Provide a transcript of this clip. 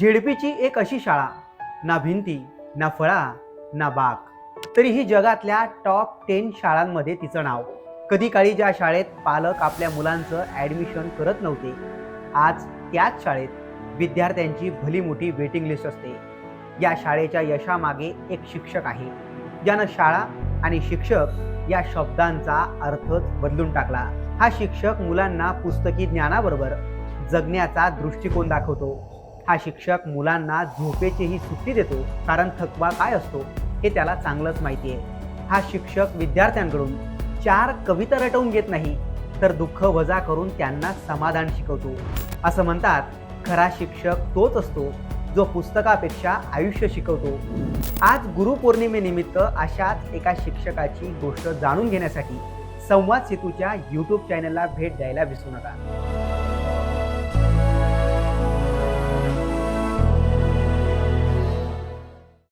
झेडपीची एक अशी शाळा ना भिंती ना फळा ना बाग. तरीही जगातल्या टॉप टेन शाळांमध्ये तिचं नाव. कधी काळी ज्या शाळेत पालक आपल्या मुलांचं ॲडमिशन करत नव्हते आज त्याच शाळेत विद्यार्थ्यांची भली मोठी वेटिंग लिस्ट असते. या शाळेच्या यशामागे एक शिक्षक आहे ज्यानं शाळा आणि शिक्षक या शब्दांचा अर्थच बदलून टाकला. हा शिक्षक मुलांना पुस्तकी ज्ञानाबरोबर जगण्याचा दृष्टिकोन दाखवतो. हा शिक्षक मुलांना झोपेचीही सुट्टी देतो कारण थकवा काय असतो हे त्याला चांगलंच माहिती आहे. हा शिक्षक विद्यार्थ्यांकडून चार कविता रटवून घेत नाही तर दुःख वजा करून त्यांना समाधान शिकवतो. असं म्हणतात खरा शिक्षक तोच असतो जो पुस्तकापेक्षा आयुष्य शिकवतो. आज गुरुपौर्णिमेनिमित्त अशाच एका शिक्षकाची गोष्ट जाणून घेण्यासाठी संवाद सेतूच्या यूट्यूब चॅनलला भेट द्यायला विसरू नका.